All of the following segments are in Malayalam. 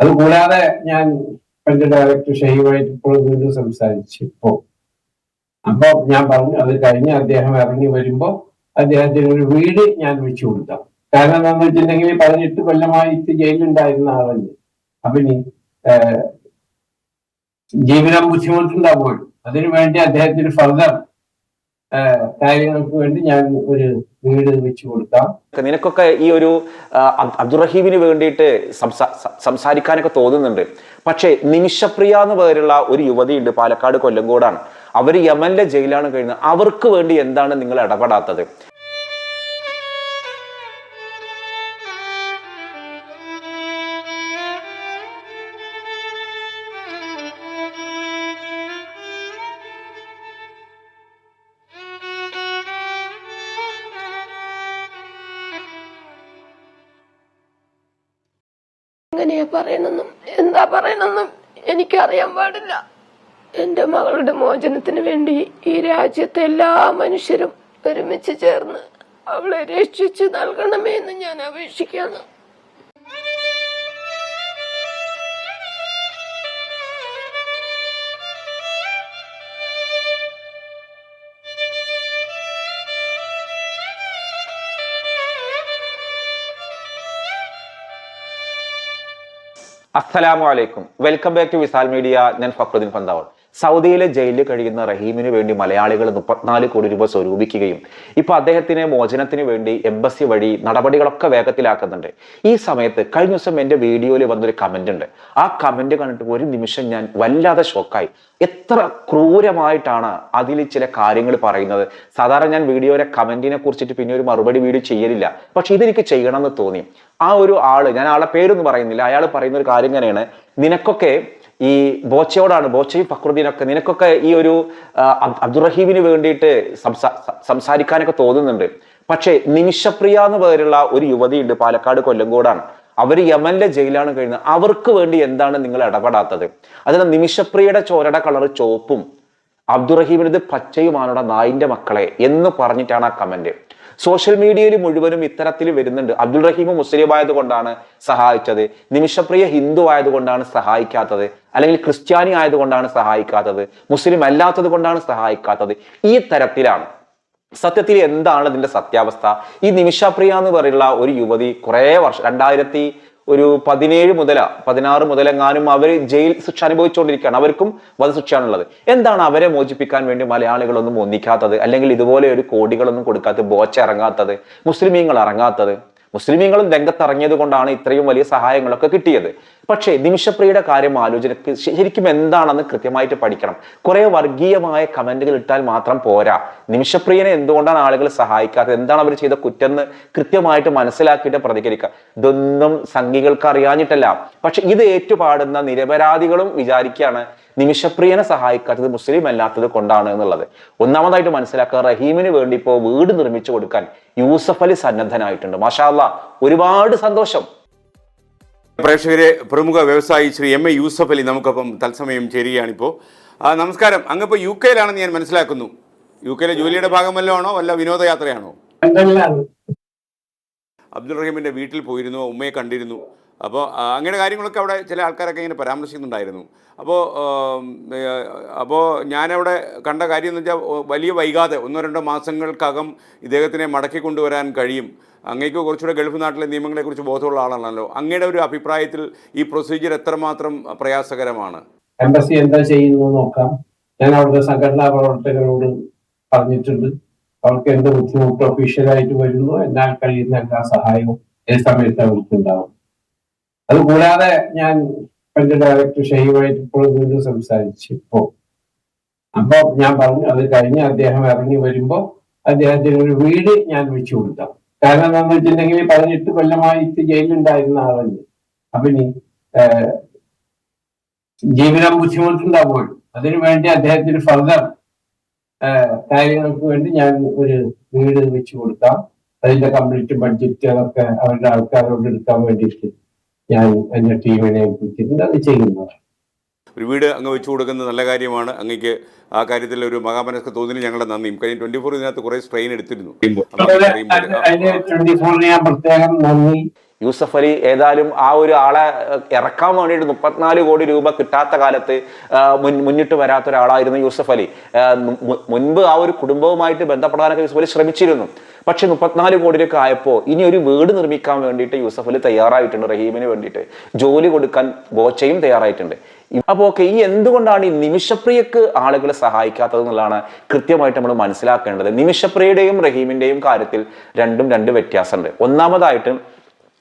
അതുകൂടാതെ ഞാൻ എന്റെ ഡയറക്ടർ ഷെയ്യുമായിട്ട് ഇപ്പോൾ വീണ്ടും സംസാരിച്ചു ഇപ്പോ അപ്പൊ ഞാൻ പറഞ്ഞു അത് കഴിഞ്ഞ് അദ്ദേഹം ഇറങ്ങി വരുമ്പോ അദ്ദേഹത്തിന് ഒരു വീട് ഞാൻ വെച്ചു കൊടുക്കാം. കാരണം എന്താണെന്ന് വെച്ചിട്ടുണ്ടെങ്കിൽ പതിനെട്ട് കൊല്ലമായിട്ട് ജയിലുണ്ടായിരുന്ന ആളല്ലേ? ഏഹ്, ജീവിതം ബുദ്ധിമുട്ടുണ്ടാവുകയുള്ളൂ അതിനു വേണ്ടി അദ്ദേഹത്തിന് ഫർദർ കാര്യങ്ങൾക്ക് വേണ്ടി ഞാൻ ഒരു വീട് വെച്ചു കൊടുക്കാം നിനക്കൊക്കെ ഈ ഒരു അബ്ദുറഹീമിന് വേണ്ടിയിട്ട് സംസാരിക്കാനൊക്കെ തോന്നുന്നുണ്ട്. പക്ഷേ നിമിഷപ്രിയ എന്ന് പേരുള്ള ഒരു യുവതിയുണ്ട് പാലക്കാട് കൊല്ലങ്കോടാണ്. അവർ യമനിലെ ജയിലാണ് കഴിയുന്നത്. അവർക്ക് വേണ്ടി എന്താണ് നിങ്ങൾ ഇടപെടാത്തത്? എങ്ങനെയാ പറയണമെന്നും എന്താ പറയണമെന്നും എനിക്കറിയാൻ പാടില്ല. എന്റെ മകളുടെ മോചനത്തിന് വേണ്ടി ഈ രാജ്യത്തെ എല്ലാ മനുഷ്യരും ഒരുമിച്ച് ചേർന്ന് അവളെ രക്ഷിച്ചു നൽകണമേ എന്ന് ഞാൻ അപേക്ഷിക്കാണ് അസ്സലാമു അലൈക്കും. Welcome back to Visal media ഞാൻ ഫക്രുദ്ദീൻ പന്താവൾ സൗദിയിലെ ജയിലിൽ കഴിയുന്ന റഹീമിന് വേണ്ടി മലയാളികൾ മുപ്പത്തിനാല് കോടി രൂപ സ്വരൂപിക്കുകയും ഇപ്പൊ അദ്ദേഹത്തിന് മോചനത്തിന് വേണ്ടി എംബസി വഴി നടപടികളൊക്കെ വേഗത്തിലാക്കുന്നുണ്ട്. ഈ സമയത്ത് കഴിഞ്ഞ ദിവസം എന്റെ വീഡിയോയിൽ വന്നൊരു കമന്റ് ഉണ്ട്. ആ കമന്റ് കണ്ടിട്ട് ഒരു നിമിഷം ഞാൻ വല്ലാതെ ഷോക്കായി എത്ര ക്രൂരമായിട്ടാണ് അതിൽ ചില കാര്യങ്ങൾ പറയുന്നത്. സാധാരണ ഞാൻ വീഡിയോയിലെ കമന്റിനെ കുറിച്ചിട്ട് പിന്നെ ഒരു മറുപടി വീഡിയോ ചെയ്യലില്ല. പക്ഷെ ഇതെനിക്ക് ചെയ്യണമെന്ന് തോന്നി. ആ ഒരു ആൾ ഞാൻ ആളെ പേരൊന്നും പറയുന്നില്ല. അയാൾ പറയുന്ന ഒരു കാര്യം ഇങ്ങനെയാണ്. നിനക്കൊക്കെ ഈ ബോച്ചയോടാണ് ബോച്ചയും ഫക്രുദ്ദീനൊക്കെ നിനക്കൊക്കെ ഈ ഒരു അബ്ദുറഹീമിന് വേണ്ടിയിട്ട് സംസാ സംസാരിക്കാനൊക്കെ തോന്നുന്നുണ്ട്. പക്ഷേ നിമിഷപ്രിയ എന്ന് പേരുള്ള ഒരു യുവതിയുണ്ട് പാലക്കാട് കൊല്ലങ്കോടാണ്. അവർ യമനിലെ ജയിലാണ് കഴിയുന്നത്. അവർക്ക് വേണ്ടി എന്താണ് നിങ്ങൾ ഇടപെടാത്തത്? അതിന് നിമിഷപ്രിയയുടെ ചോരയുടെ കളർ ചോപ്പും അബ്ദുറഹീമിനത് പച്ചയുമാണോടെ നായിന്റെ മക്കളെ എന്ന് പറഞ്ഞിട്ടാണ് ആ കമന്റ് സോഷ്യൽ മീഡിയയിൽ മുഴുവനും ഇത്തരത്തിൽ വരുന്നുണ്ട്. അബ്ദുൾ റഹീം മുസ്ലിം ആയതുകൊണ്ടാണ് സഹായിച്ചത്. നിമിഷപ്രിയ ഹിന്ദു ആയതുകൊണ്ടാണ് സഹായിക്കാത്തത്. അല്ലെങ്കിൽ ക്രിസ്ത്യാനി ആയതുകൊണ്ടാണ് സഹായിക്കാത്തത്. മുസ്ലിം അല്ലാത്തത് കൊണ്ടാണ് സഹായിക്കാത്തത്. ഈ തരത്തിലാണ് സത്യത്തിൽ എന്താണ് ഇതിന്റെ സത്യാവസ്ഥ? ഈ നിമിഷപ്രിയ എന്ന് പറയുന്ന ഒരു യുവതി കുറേ വർഷം രണ്ടായിരത്തി ഒരു പതിനേഴ് മുതല പതിനാറ് മുതലെങ്ങാനും അവർ ജയിൽ ശിക്ഷ അനുഭവിച്ചുകൊണ്ടിരിക്കുകയാണ്. അവർക്കും വധശിക്ഷയാണുള്ളത്. എന്താണ് അവരെ മോചിപ്പിക്കാൻ വേണ്ടി മലയാളികളൊന്നും ഒന്നിക്കാത്തത്? അല്ലെങ്കിൽ ഇതുപോലെ ഒരു കോടികളൊന്നും കൊടുക്കാത്തത് ബോച്ച ഇറങ്ങാത്തത്? മുസ്ലിമീങ്ങൾ ഇറങ്ങാത്തത്? മുസ്ലിമീങ്ങളും രംഗത്തിറങ്ങിയത് കൊണ്ടാണ് ഇത്രയും വലിയ സഹായങ്ങളൊക്കെ കിട്ടിയത്. പക്ഷേ നിമിഷപ്രിയയുടെ കാര്യം ആലോചനക്ക് ശരിക്കും എന്താണെന്ന് കൃത്യമായിട്ട് പഠിക്കണം. കുറെ വർഗീയമായ കമന്റുകൾ ഇട്ടാൽ മാത്രം പോരാ. നിമിഷപ്രിയനെ എന്തുകൊണ്ടാണ് ആളുകൾ സഹായിക്കാത്തത്? എന്താണ് അവർ ചെയ്ത കുറ്റെന്ന് കൃത്യമായിട്ട് മനസ്സിലാക്കിയിട്ട് പ്രതികരിക്കുക. ഇതൊന്നും സംഘികൾക്ക് അറിയാഞ്ഞിട്ടല്ല. പക്ഷെ ഇത് ഏറ്റുപാടുന്ന നിരപരാധികളും വിചാരിക്കുകയാണ് നിമിഷപ്രിയനെ സഹായിക്കാത്തത് മുസ്ലിം അല്ലാത്തത് കൊണ്ടാണ് എന്നുള്ളത്. ഒന്നാമതായിട്ട് മനസ്സിലാക്കുക റഹീമിന് വേണ്ടി ഇപ്പോൾ വീട് നിർമ്മിച്ചു കൊടുക്കാൻ യൂസഫ് അലി സന്നദ്ധനായിട്ടുണ്ട്. മാഷാല്ല അല്ലാ ഒരുപാട് സന്തോഷം. പ്രേക്ഷകരെ പ്രമുഖ വ്യവസായി ശ്രീ എം എ യൂസഫ് അലി നമുക്കൊപ്പം തത്സമയം ചേരുകയാണിപ്പോൾ. നമസ്കാരം. അങ്ങിപ്പോൾ യു കെയിലാണെന്ന് ഞാൻ മനസ്സിലാക്കുന്നു. യു കെയിലെ ജോലിയുടെ ഭാഗം വല്ലതും ആണോ? വല്ല വിനോദയാത്രയാണോ? അബ്ദുൾ റഹീമിന്റെ വീട്ടിൽ പോയിരുന്നു ഉമ്മയെ കണ്ടിരുന്നു. അപ്പോൾ അങ്ങനെ കാര്യങ്ങളൊക്കെ അവിടെ ചില ആൾക്കാരൊക്കെ ഇങ്ങനെ പരാമർശിക്കുന്നുണ്ടായിരുന്നു. അപ്പോൾ അപ്പോൾ ഞാനവിടെ കണ്ട കാര്യം എന്ന് വെച്ചാൽ വലിയ വൈകാതെ ഒന്നോ രണ്ടോ മാസങ്ങൾക്കകം ഇദ്ദേഹത്തിനെ മടക്കി കൊണ്ടുവരാൻ കഴിയും. അങ്ങേക്ക് കുറച്ചുകൂടെ ഗൾഫ് നാട്ടിലെ നിയമങ്ങളെക്കുറിച്ച് ബോധമുള്ള ആളാണല്ലോ. അങ്ങയുടെ ഒരു അഭിപ്രായത്തിൽ ഈ പ്രൊസീജിയർ എത്രമാത്രം പ്രയാസകരമാണ്? എംബസി എന്താ ചെയ്യുന്നു നോക്കാം. ഞാൻ അവിടുത്തെ സംഘടനാ പ്രവർത്തകരോട് പറഞ്ഞിട്ടുണ്ട്. അവർക്ക് എന്ത് ബുദ്ധിമുട്ട് ഒഫീഷ്യലായിട്ട് വരുന്നു എന്നാൽ കഴിയുന്ന എല്ലാ സഹായവും ഏത് സമയത്ത് അവർക്ക് ഉണ്ടാവും അതുകൂടാതെ ഞാൻ എന്റെ ഡയറക്ടർ ഷെയ്യുമായിട്ട് ഇപ്പോൾ വീണ്ടും സംസാരിച്ചു ഇപ്പോ അപ്പൊ ഞാൻ പറഞ്ഞു അത് കഴിഞ്ഞ് അദ്ദേഹം ഇറങ്ങി വരുമ്പോ അദ്ദേഹത്തിന് ഒരു വീട് ഞാൻ വെച്ചു കൊടുക്കാം. കാരണം എന്താണെന്ന് വെച്ചിട്ടുണ്ടെങ്കിൽ പതിനെട്ട് കൊല്ലമായിട്ട് ജയിലുണ്ടായിരുന്ന ആളല്ലേ? അപ്പൊ ഇനി ജീവിതം അതിനു വേണ്ടി അദ്ദേഹത്തിന് ഫർദർ കാര്യങ്ങൾക്ക് വേണ്ടി ഞാൻ ഒരു വീട് വെച്ചു കൊടുക്കാം. അതിന്റെ കംപ്ലീറ്റ് ബഡ്ജറ്റ് അതൊക്കെ അവരുടെ ആൾക്കാരോട് എടുക്കാൻ വേണ്ടിയിട്ട്. ഞാൻ എന്റെ ടീമിനെ ഏൽപ്പിച്ചിട്ടുണ്ട്. അത് ചെയ്യുന്നത് ഒരു വീട് അങ്ങ് വെച്ചു കൊടുക്കുന്നത് നല്ല കാര്യമാണ്. അങ്ങേക്ക് ആ കാര്യത്തിൽ ഒരു മഹാമനസ്ക തോന്നി ഞങ്ങളുടെ നന്ദിയും. കഴിഞ്ഞ ട്വന്റി ഫോർ ഇതിനകത്ത് കുറേ സ്ട്രെയിൻ എടുത്തിരുന്നു. ട്വന്റി ഫോറിന് ഞാൻ പ്രത്യേകം നന്ദി യൂസഫ് അലി ഏതായാലും ആ ഒരു ആളെ ഇറക്കാൻ വേണ്ടിയിട്ട് മുപ്പത്തിനാല് കോടി രൂപ കിട്ടാത്ത കാലത്ത് മുൻ മുന്നിട്ട് വരാത്ത ഒരാളായിരുന്നു യൂസഫ് അലി. മുൻപ് ആ ഒരു കുടുംബവുമായിട്ട് ബന്ധപ്പെടാനൊക്കെ യൂസഫ് അലി ശ്രമിച്ചിരുന്നു. പക്ഷെ മുപ്പത്തിനാല് കോടിയൊക്കെ ആയപ്പോൾ ഇനി ഒരു വീട് നിർമ്മിക്കാൻ വേണ്ടിയിട്ട് യൂസഫ് അലി തയ്യാറായിട്ടുണ്ട് റഹീമിന് വേണ്ടിയിട്ട്. ജോലി കൊടുക്കാൻ ബോച്ചയും തയ്യാറായിട്ടുണ്ട്. അപ്പോൾ ഓക്കെ ഈ എന്തുകൊണ്ടാണ് ഈ നിമിഷപ്രിയക്ക് ആളുകളെ സഹായിക്കാത്തത് എന്നുള്ളതാണ് കൃത്യമായിട്ട് നമ്മൾ മനസ്സിലാക്കേണ്ടത്. നിമിഷപ്രിയയുടെയും റഹീമിന്റെയും കാര്യത്തിൽ രണ്ടും രണ്ട് വ്യത്യാസമുണ്ട്. ഒന്നാമതായിട്ട്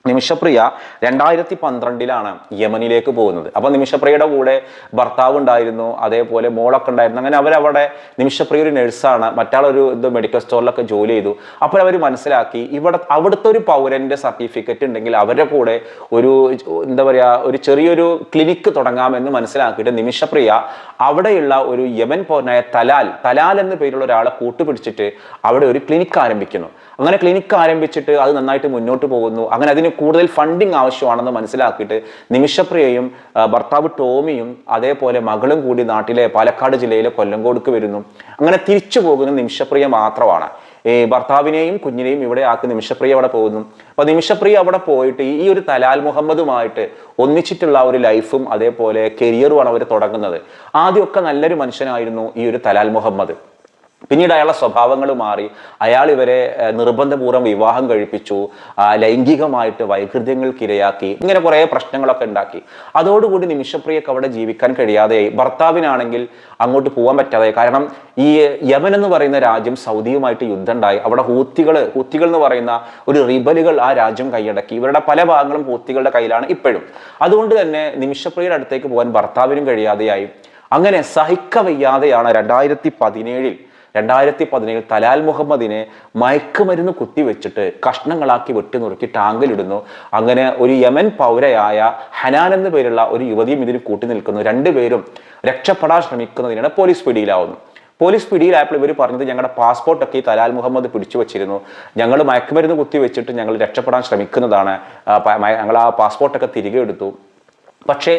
നിമിഷപ്രിയ രണ്ടായിരത്തി പന്ത്രണ്ടിലാണ് യമനിലേക്ക് പോകുന്നത്. അപ്പോൾ നിമിഷപ്രിയയുടെ കൂടെ ഭർത്താവ് ഉണ്ടായിരുന്നു അതേപോലെ മോളൊക്കെ ഉണ്ടായിരുന്നു. അങ്ങനെ അവരവിടെ നിമിഷപ്രിയ ഒരു നഴ്സാണ് മറ്റാളൊരു ഇത് മെഡിക്കൽ സ്റ്റോറിലൊക്കെ ജോലി ചെയ്തു. അപ്പോൾ അവർ മനസ്സിലാക്കി ഇവിടെ അവിടുത്തെ ഒരു പൗരന്റെ സർട്ടിഫിക്കറ്റ് ഉണ്ടെങ്കിൽ അവരുടെ കൂടെ ഒരു എന്താ പറയുക ഒരു ചെറിയൊരു ക്ലിനിക്ക് തുടങ്ങാമെന്ന് മനസ്സിലാക്കിയിട്ട് നിമിഷപ്രിയ അവിടെയുള്ള ഒരു യമൻ പൗരനായ തലാൽ തലാൽ എന്ന പേരുള്ള ഒരാളെ കൂട്ടുപിടിച്ചിട്ട് അവിടെ ഒരു ക്ലിനിക്ക് ആരംഭിക്കുന്നു. അങ്ങനെ ക്ലിനിക്ക് ആരംഭിച്ചിട്ട് അത് നന്നായിട്ട് മുന്നോട്ട് പോകുന്നു. അങ്ങനെ അതിന് കൂടുതൽ ഫണ്ടിങ് ആവശ്യമാണെന്ന് മനസ്സിലാക്കിയിട്ട് നിമിഷപ്രിയയും ഭർത്താവ് ടോമിയും അതേപോലെ മകളും കൂടി നാട്ടിലെ പാലക്കാട് ജില്ലയിലെ കൊല്ലങ്കോടുക്ക് വരുന്നു. അങ്ങനെ തിരിച്ചു പോകുന്ന നിമിഷപ്രിയ മാത്രമാണ്. ഈ ഭർത്താവിനെയും കുഞ്ഞിനെയും ഇവിടെ ആക്കി നിമിഷപ്രിയ അവിടെ പോകുന്നു. അപ്പൊ നിമിഷപ്രിയ അവിടെ പോയിട്ട് ഈ ഒരു തലാൽ മുഹമ്മദുമായിട്ട് ഒന്നിച്ചിട്ടുള്ള ഒരു ലൈഫും അതേപോലെ കരിയറുമാണ് അവർ തുടങ്ങുന്നത്. ആദ്യമൊക്കെ നല്ലൊരു മനുഷ്യനായിരുന്നു ഈ ഒരു തലാൽ മുഹമ്മദ്. പിന്നീട് അയാളുടെ സ്വഭാവങ്ങൾ മാറി. അയാൾ ഇവരെ നിർബന്ധപൂർവം വിവാഹം കഴിപ്പിച്ചു ലൈംഗികമായിട്ട് വൈകൃതങ്ങൾക്കിരയാക്കി ഇങ്ങനെ കുറേ പ്രശ്നങ്ങളൊക്കെ ഉണ്ടാക്കി. അതോടുകൂടി നിമിഷപ്രിയക്ക് അവിടെ ജീവിക്കാൻ കഴിയാതെയായി ഭർത്താവിനാണെങ്കിൽ അങ്ങോട്ട് പോകാൻ പറ്റാതെ കാരണം ഈ യമൻ എന്ന് പറയുന്ന രാജ്യം സൗദിയുമായിട്ട് യുദ്ധം ഉണ്ടായി അവിടെ ഹൂത്തികൾ ഹൂത്തികൾ എന്ന് പറയുന്ന ഒരു റിബലുകൾ ആ രാജ്യം കൈയടക്കി. ഇവരുടെ പല ഭാഗങ്ങളും ഹൂത്തികളുടെ കയ്യിലാണ് ഇപ്പോഴും. അതുകൊണ്ട് തന്നെ നിമിഷപ്രിയയുടെ അടുത്തേക്ക് പോകാൻ ഭർത്താവിനും കഴിയാതെയായി. അങ്ങനെ സഹിക്കവയ്യാതെയാണ് രണ്ടായിരത്തി പതിനേഴിൽ രണ്ടായിരത്തി പതിനേഴിൽ തലാൽ മുഹമ്മദിനെ മയക്കുമരുന്ന് കുത്തിവെച്ചിട്ട് കഷ്ണങ്ങളാക്കി വെട്ടി നുറുക്കി ടാങ്കിലിടുന്നു. അങ്ങനെ ഒരു യമൻ പൗരയായ ഹനാൻ എന്ന പേരുള്ള ഒരു യുവതിയും ഇതിൽ കൂട്ടി നിൽക്കുന്നു. രണ്ടുപേരും രക്ഷപ്പെടാൻ ശ്രമിക്കുന്നതിനാണ് പോലീസ് പിടിയിലാവുന്നു. പോലീസ് പിടിയിലായപ്പോൾ ഇവർ പറഞ്ഞത് ഞങ്ങളുടെ പാസ്പോർട്ടൊക്കെ ഈ തലാൽ മുഹമ്മദ് പിടിച്ചു വെച്ചിരുന്നു. ഞങ്ങൾ മയക്കുമരുന്ന് കുത്തി വെച്ചിട്ട് ഞങ്ങൾ രക്ഷപ്പെടാൻ ശ്രമിക്കുന്നതാണ്. ഞങ്ങൾ ആ പാസ്പോർട്ടൊക്കെ തിരികെ എടുത്തു. പക്ഷേ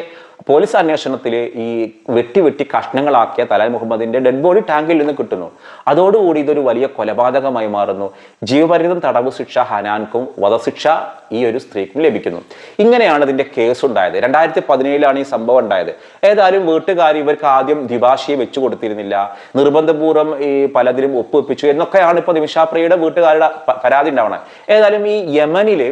പോലീസ് അന്വേഷണത്തിൽ ഈ വെട്ടി വെട്ടി കഷ്ണങ്ങളാക്കിയ തലാൽ മുഹമ്മദിന്റെ ഡെഡ് ബോഡി ടാങ്കിൽ നിന്ന് കിട്ടുന്നു. അതോടുകൂടി ഇതൊരു വലിയ കൊലപാതകമായി മാറുന്നു. ജീവപര്യന്തം തടവ് ശിക്ഷ ഹനാൻക്കും വധശിക്ഷ ഈ ഒരു സ്ത്രീക്കും ലഭിക്കുന്നു. ഇങ്ങനെയാണ് ഇതിന്റെ കേസ് ഉണ്ടായത് രണ്ടായിരത്തി പതിനേഴിലാണ് ഈ സംഭവം ഉണ്ടായത്. ഏതായാലും വീട്ടുകാർ ഇവർക്ക് ആദ്യം ദിവാശിയെ വെച്ചു കൊടുത്തിരുന്നില്ല. നിർബന്ധപൂർവം ഈ പലതിലും ഒപ്പുവെപ്പിച്ചു എന്നൊക്കെയാണ് ഇപ്പൊ നിമിഷാപ്രിയയുടെ വീട്ടുകാരുടെ പരാതി ഉണ്ടാവണം. ഏതായാലും ഈ യമനിൽ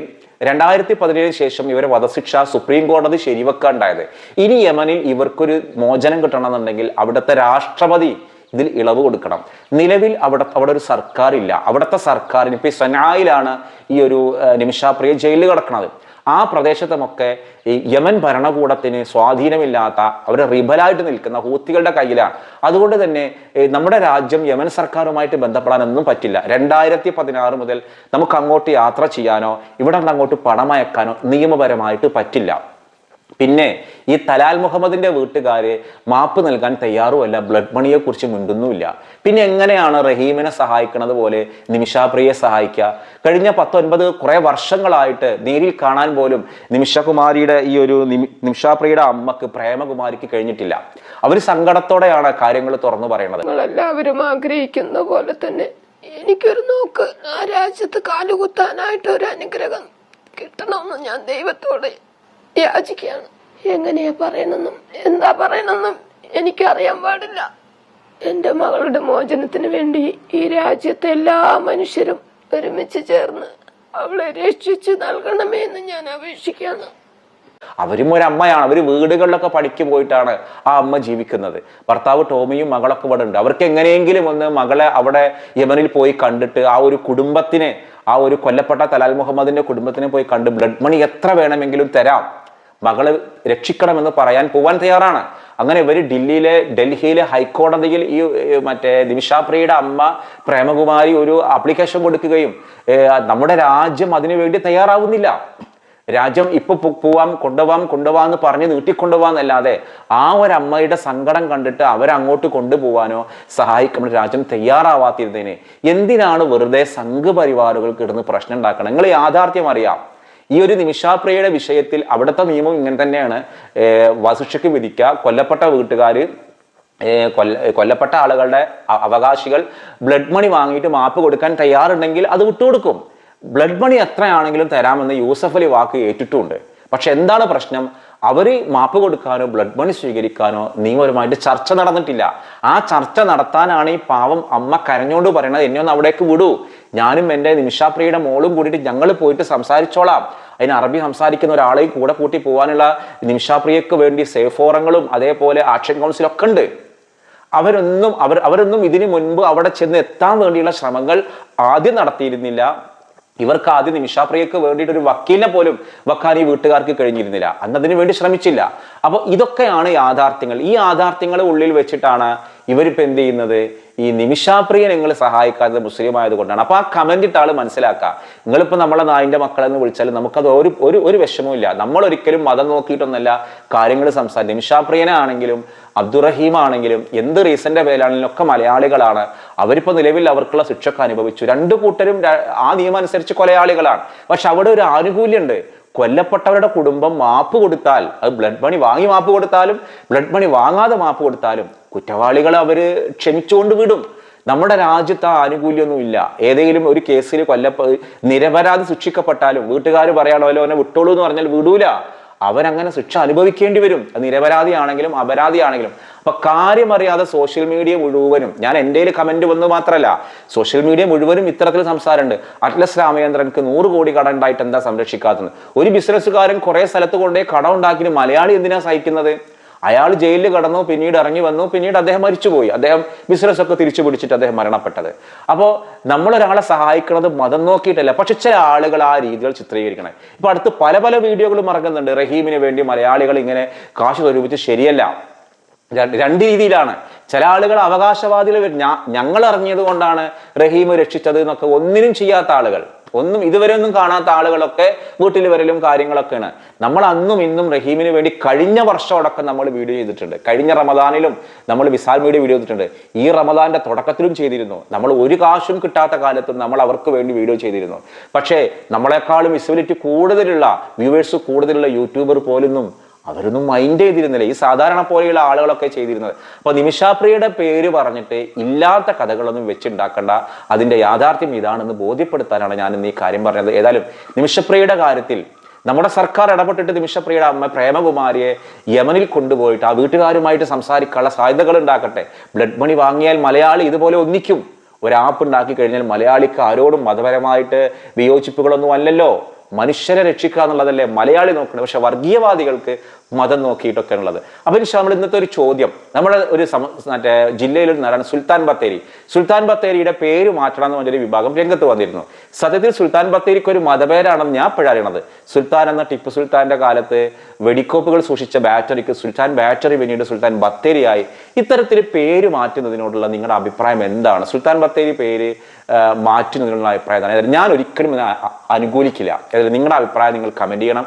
രണ്ടായിരത്തി പതിനേഴിന് ശേഷം ഇവരെ വധശിക്ഷ സുപ്രീം കോടതി ശരിവെക്കാണ്ടായത്. ഇനി യമനിൽ ഇവർക്കൊരു മോചനം കിട്ടണമെന്നുണ്ടെങ്കിൽ അവിടുത്തെ രാഷ്ട്രപതി ഇതിൽ ഇളവ് കൊടുക്കണം. നിലവിൽ അവിടെ അവിടെ ഒരു സർക്കാർ ഇല്ല അവിടുത്തെ സർക്കാരിന് ഇപ്പൊ ഈ സനായിലാണ് ഈ ഒരു നിമിഷാപ്രിയ ജയിലിൽ കിടക്കുന്നത് ആ പ്രദേശത്തുമൊക്കെ ഈ യമൻ ഭരണകൂടത്തിന് സ്വാധീനമില്ലാത്ത അവർ റിബലായിട്ട് നിൽക്കുന്ന ഹൂത്തികളുടെ കയ്യിലാണ്. അതുകൊണ്ട് തന്നെ നമ്മുടെ രാജ്യം യമൻ സർക്കാരുമായിട്ട് ബന്ധപ്പെടാനൊന്നും പറ്റില്ല. രണ്ടായിരത്തി പതിനാറ് മുതൽ നമുക്ക് അങ്ങോട്ട് യാത്ര ചെയ്യാനോ ഇവിടെ അങ്ങോട്ട് പണമയക്കാനോ നിയമപരമായിട്ട് പറ്റില്ല. പിന്നെ ഈ തലാൽ മുഹമ്മദിന്റെ വീട്ടുകാര് മാപ്പ് നൽകാൻ തയ്യാറുമല്ല ബ്ലഡ് മണിയെ കുറിച്ച് മിണ്ടുന്നുമില്ല. പിന്നെ എങ്ങനെയാണ് റഹീമിനെ സഹായിക്കുന്നത് പോലെ നിമിഷാപ്രിയെ സഹായിക്കുക? കഴിഞ്ഞ പത്തൊൻപത് കുറെ വർഷങ്ങളായിട്ട് നേരിൽ കാണാൻ പോലും നിമിഷകുമാരിയുടെ ഈ ഒരു നിമിഷാപ്രിയുടെ അമ്മയ്ക്ക് പ്രേമകുമാരിക്ക് കഴിഞ്ഞിട്ടില്ല. അവർ സങ്കടത്തോടെയാണ് കാര്യങ്ങൾ തുറന്നു പറയുന്നത് എല്ലാവരും ആഗ്രഹിക്കുന്ന പോലെ തന്നെ എനിക്കൊരു നോക്ക്. ആ രാജ്യത്ത് കാലുകുത്താനായിട്ട് ഒരു അനുഗ്രഹം കിട്ടണമെന്ന് ഞാൻ ദൈവത്തോട് യാചിക്കുകയാണ് എങ്ങനെയാ പറയണമെന്നും എന്താ പറയണമെന്നും എനിക്കറിയാൻ പാടില്ല. എന്റെ മകളുടെ മോചനത്തിന് വേണ്ടി ഈ രാജ്യത്തെ എല്ലാ മനുഷ്യരും ഒരുമിച്ച് ചേർന്ന് അവളെ രക്ഷിച്ചു നൽകണമേ എന്ന് ഞാൻ അപേക്ഷിക്കുകയാണ്. അവരും ഒരു അമ്മയാണ് അവർ വീടുകളിലൊക്കെ പണിക്ക് പോയിട്ടാണ് ആ അമ്മ ജീവിക്കുന്നത്. ഭർത്താവ് ടോമിയും മകളൊക്കെ ഇവിടെ ഉണ്ട്. അവർക്ക് എങ്ങനെയെങ്കിലും ഒന്ന് മകളെ അവിടെ യമനിൽ പോയി കണ്ടിട്ട് ആ ഒരു കുടുംബത്തിനെ ആ ഒരു കൊല്ലപ്പെട്ട തലാൽ മുഹമ്മദിന്റെ കുടുംബത്തിനെ പോയി കണ്ട് ബ്ലഡ് മണി എത്ര വേണമെങ്കിലും തരാം. മകളെ രക്ഷിക്കണമെന്ന് പറയാൻ പോവാൻ തയ്യാറാണ്. അങ്ങനെ ഇവർ ഡൽഹിയിലെ ഡൽഹിയിലെ ഹൈക്കോടതിയിൽ ഈ മറ്റേ നിമിഷാപ്രിയയുടെ അമ്മ പ്രേമകുമാരി ഒരു ആപ്ലിക്കേഷൻ കൊടുക്കുകയും നമ്മുടെ രാജ്യം അതിനുവേണ്ടി തയ്യാറാവുന്നില്ല. രാജ്യം ഇപ്പൊ പോവാം കൊണ്ടുപോവാം കൊണ്ടുപോവാം എന്ന് പറഞ്ഞ് നീട്ടിക്കൊണ്ടുപോവാന്നല്ലാതെ ആ ഒരു അമ്മയുടെ സങ്കടം കണ്ടിട്ട് അവരങ്ങോട്ട് കൊണ്ടുപോവാനോ സഹായിക്കാൻ രാജ്യം തയ്യാറാവാത്തിരുന്നതിന് എന്തിനാണ് വെറുതെ സംഘപരിവാറുകൾ കിടന്ന് പ്രശ്നം ഉണ്ടാക്കണം? നിങ്ങൾ യാഥാർത്ഥ്യം അറിയാം. ഈ ഒരു നിമിഷാപ്രിയയുടെ വിഷയത്തിൽ അവിടുത്തെ നിയമം ഇങ്ങനെ തന്നെയാണ്. വസുഷയ്ക്ക് വിധിക്കുക. കൊല്ലപ്പെട്ട വീട്ടുകാർ കൊല്ല കൊല്ലപ്പെട്ട ആളുകളുടെ അവകാശികൾ ബ്ലഡ് മണി വാങ്ങിയിട്ട് മാപ്പ് കൊടുക്കാൻ തയ്യാറുണ്ടെങ്കിൽ അത് വിട്ടുകൊടുക്കും. ബ്ലഡ് മണി എത്രയാണെങ്കിലും തരാമെന്ന് യൂസഫ് അലി വാക്ക് ഏറ്റിട്ടുമുണ്ട് പക്ഷെ എന്താണ് പ്രശ്നം? അവർ മാപ്പ് കൊടുക്കാനോ ബ്ലഡ് മണി സ്വീകരിക്കാനോ നിയമപരമായിട്ട് ചർച്ച നടന്നിട്ടില്ല. ആ ചർച്ച നടത്താനാണ് ഈ പാവം അമ്മ കരഞ്ഞോണ്ട് പറയണത്. എന്നെ ഒന്ന് അവിടേക്ക് വിടൂ. ഞാനും എന്റെ നിമിഷാപ്രിയയുടെ മോളും കൂടിയിട്ട് ഞങ്ങൾ പോയിട്ട് സംസാരിച്ചോളാം. അതിന് അറബി സംസാരിക്കുന്ന ഒരാളെയും കൂടെ കൂട്ടി പോകാനുള്ള നിമിഷാപ്രിയക്ക് വേണ്ടി സേഫ് ഫോറങ്ങളും അതേപോലെ ആക്ഷൻ കൗൺസിലൊക്കെ ഉണ്ട്. അവരൊന്നും അവർ അവരൊന്നും ഇതിനു മുൻപ് അവിടെ ചെന്ന് എത്താൻ വേണ്ടിയുള്ള ശ്രമങ്ങൾ ആദ്യം നടത്തിയിരുന്നില്ല. ഇവർക്ക് ആദ്യം നിമിഷാപ്രിയക്ക് വേണ്ടിയിട്ട് ഒരു വക്കീലിനെ പോലും വെക്കാൻ ഈ വീട്ടുകാർക്ക് കഴിഞ്ഞിരുന്നില്ല. അന്ന് അതിനു വേണ്ടി ശ്രമിച്ചില്ല. അപ്പോൾ ഇതൊക്കെയാണ് യാഥാർത്ഥ്യങ്ങൾ. ഈ യാഥാർത്ഥ്യങ്ങൾ ഉള്ളിൽ വെച്ചിട്ടാണ് ഇവരിപ്പോൾ എന്ത് ചെയ്യുന്നത്? ഈ നിമിഷാപ്രിയെ നിങ്ങൾ സഹായിക്കാത്തത് മുസ്ലിം ആയതുകൊണ്ടാണ് അപ്പൊ ആ കമന്റ് ഇട്ട ആൾ മനസ്സിലാക്കുക നിങ്ങളിപ്പോ നമ്മളെ നായിന്റെ മക്കളെന്ന് വിളിച്ചാൽ നമുക്കത് ഒരു ഒരു ഒരു വിഷമവും ഇല്ല നമ്മൾ ഒരിക്കലും മതം നോക്കിയിട്ടൊന്നല്ല കാര്യങ്ങൾ സംസാരിക്കും നിമിഷാപ്രിയനെ ആണെങ്കിലും അബ്ദുറഹീം ആണെങ്കിലും എന്ത് റീസന്റെ പേരാണെങ്കിലും ഒക്കെ മലയാളികളാണ്. അവരിപ്പോ നിലവിൽ അവർക്കുള്ള ശിക്ഷക്ക് അനുഭവിച്ചു. രണ്ടു കൂട്ടരും ആ നിയമം അനുസരിച്ച് കൊലയാളികളാണ്. പക്ഷെ അവിടെ ഒരു ആനുകൂല്യമുണ്ട് കൊല്ലപ്പെട്ടവരുടെ കുടുംബം മാപ്പ് കൊടുത്താൽ അത് ബ്ലഡ് മണി വാങ്ങി മാപ്പ് കൊടുത്താലും ബ്ലഡ് മണി വാങ്ങാതെ മാപ്പ് കൊടുത്താലും കുറ്റവാളികളെ അവർ ക്ഷമിച്ചുകൊണ്ട് വിടും. നമ്മുടെ രാജ്യത്ത് ആ ആനുകൂല്യമൊന്നുമില്ല ഏതെങ്കിലും ഒരു കേസിൽ കൊല്ലപ്പ നിരപരാധി ശിക്ഷിക്കപ്പെട്ടാലും വീട്ടുകാർ പറയാണോ അവനെ വിട്ടോളൂ എന്ന് പറഞ്ഞാൽ വിടൂല. അവനങ്ങനെ ശിക്ഷ അനുഭവിക്കേണ്ടി വരും. നിരപരാധിയാണെങ്കിലും അപരാധിയാണെങ്കിലും. അപ്പൊ കാര്യമറിയാതെ സോഷ്യൽ മീഡിയ മുഴുവനും ഞാൻ എന്റെ കമന്റ് വന്നു മാത്രമല്ല സോഷ്യൽ മീഡിയ മുഴുവനും ഇത്തരത്തിൽ സംസാരമുണ്ട് അറ്റ്ലസ് രാമചന്ദ്രൻക്ക് നൂറ് കോടി കട ഉണ്ടായിട്ട് എന്താ സംരക്ഷിക്കാത്തത്? ഒരു ബിസിനസ്സുകാരൻ കുറെ സ്ഥലത്ത് കൊണ്ടേ കട ഉണ്ടാക്കിയിട്ട് മലയാളി എന്തിനാ സഹിക്കുന്നത്? അയാൾ ജയിലിൽ കടന്നു പിന്നീട് ഇറങ്ങി വന്നു പിന്നീട് അദ്ദേഹം മരിച്ചുപോയി. അദ്ദേഹം ബിസിനസ് ഒക്കെ തിരിച്ചു പിടിച്ചിട്ട് അദ്ദേഹം മരണപ്പെട്ടത്. അപ്പോൾ നമ്മളൊരാളെ സഹായിക്കുന്നത് മതം നോക്കിയിട്ടല്ല പക്ഷെ ചില ആളുകൾ ആ രീതികൾ ചിത്രീകരിക്കണം. ഇപ്പൊ അടുത്ത് പല പല വീഡിയോകളും ഇറങ്ങുന്നുണ്ട് റഹീമിന് വേണ്ടി മലയാളികൾ ഇങ്ങനെ കാശ് സ്വരൂപിച്ച് ശരിയല്ല. രണ്ട് രീതിയിലാണ്. ചില ആളുകൾ അവകാശവാദികൾ ഞങ്ങൾ ഇറങ്ങിയത് കൊണ്ടാണ് റഹീം രക്ഷിച്ചത് എന്നൊക്കെ ഒന്നിനും ചെയ്യാത്ത ആളുകൾ. ഒന്നും ഇതുവരെ ഒന്നും കാണാത്ത ആളുകളൊക്കെ വീട്ടിൽ വരലും കാര്യങ്ങളൊക്കെയാണ്. നമ്മൾ അന്നും ഇന്നും റഹീമിന് വേണ്ടി കഴിഞ്ഞ വർഷം അടക്കം നമ്മൾ വീഡിയോ ചെയ്തിട്ടുണ്ട്. കഴിഞ്ഞ റമദാനിലും നമ്മൾ വിസാൽ മീഡിയ വീഡിയോ ചെയ്തിട്ടുണ്ട്. ഈ റമദാന്റെ തുടക്കത്തിലും ചെയ്തിരുന്നു. നമ്മൾ ഒരു കാശും കിട്ടാത്ത കാലത്തും നമ്മൾ അവർക്ക് വേണ്ടി വീഡിയോ ചെയ്തിരുന്നു. പക്ഷേ നമ്മളെക്കാളും വിസിബിലിറ്റി കൂടുതലുള്ള വ്യൂവേഴ്സ് കൂടുതലുള്ള യൂട്യൂബർ പോലൊന്നും അവരൊന്നും മൈൻഡ് ചെയ്തിരുന്നില്ല. ഈ സാധാരണ പോലെയുള്ള ആളുകളൊക്കെ ചെയ്തിരുന്നത്. അപ്പൊ നിമിഷാപ്രിയയുടെ പേര് പറഞ്ഞിട്ട് ഇല്ലാത്ത കഥകളൊന്നും വെച്ചുണ്ടാക്കണ്ട. അതിന്റെ യാഥാർത്ഥ്യം ഇതാണെന്ന് ബോധ്യപ്പെടുത്താനാണ് ഞാൻ ഇന്ന് ഈ കാര്യം പറഞ്ഞത്. ഏതായാലും നിമിഷപ്രിയയുടെ കാര്യത്തിൽ നമ്മുടെ സർക്കാർ ഇടപെട്ടിട്ട് നിമിഷപ്രിയയുടെ അമ്മ പ്രേമകുമാരിയെ യമനിൽ കൊണ്ടുപോയിട്ട് ആ വീട്ടുകാരുമായിട്ട് സംസാരിക്കാനുള്ള സാധ്യതകൾ ഉണ്ടാക്കട്ടെ. ബ്ലഡ് മണി വാങ്ങിയാൽ മലയാളി ഇതുപോലെ ഒന്നിക്കും. ഒരു ആപ്പ് ഉണ്ടാക്കി കഴിഞ്ഞാൽ മലയാളിക്ക് ആരോടും മതപരമായിട്ട് വിയോജിപ്പുകളൊന്നും അല്ലല്ലോ. മനുഷ്യരെ രക്ഷിക്കുക എന്നുള്ളതല്ലേ മലയാളി നോക്കുന്നത്? പക്ഷെ വർഗീയവാദികൾക്ക് മതം നോക്കിയിട്ടൊക്കെ ഉള്ളത് അപ്പൊ ഇൻഷാ നമ്മൾ ഇന്നത്തെ ഒരു ചോദ്യം. നമ്മുടെ ഒരു സമ മറ്റേ ജില്ലയിലൊരു നാടാണ് സുൽത്താൻ ബത്തേരി. സുൽത്താൻ ബത്തേരിയുടെ പേര് മാറ്റണം എന്ന് പറഞ്ഞൊരു വിഭാഗം രംഗത്ത് വന്നിരുന്നു. സത്യത്തിൽ സുൽത്താൻ ബത്തേരിക്ക് ഒരു മതപേരാണെന്ന് ഞാൻ അപ്പോഴറിയണത് സുൽത്താൻ എന്ന ടിപ്പു സുൽത്താന്റെ കാലത്ത് വെടിക്കോപ്പുകൾ സൂക്ഷിച്ച ബാറ്ററിക്ക് സുൽത്താൻ ബാറ്ററി പിന്നീട് സുൽത്താൻ ബത്തേരിയായി. ഇത്തരത്തിൽ പേര് മാറ്റുന്നതിനോടുള്ള നിങ്ങളുടെ അഭിപ്രായം എന്താണ്? സുൽത്താൻ ബത്തേരി പേര് മാറ്റുന്നതിനുള്ള അഭിപ്രായം ഞാൻ ഒരിക്കലും അനുകൂലിക്കില്ല. നിങ്ങളുടെ അഭിപ്രായം നിങ്ങൾ കമന്റ് ചെയ്യണം.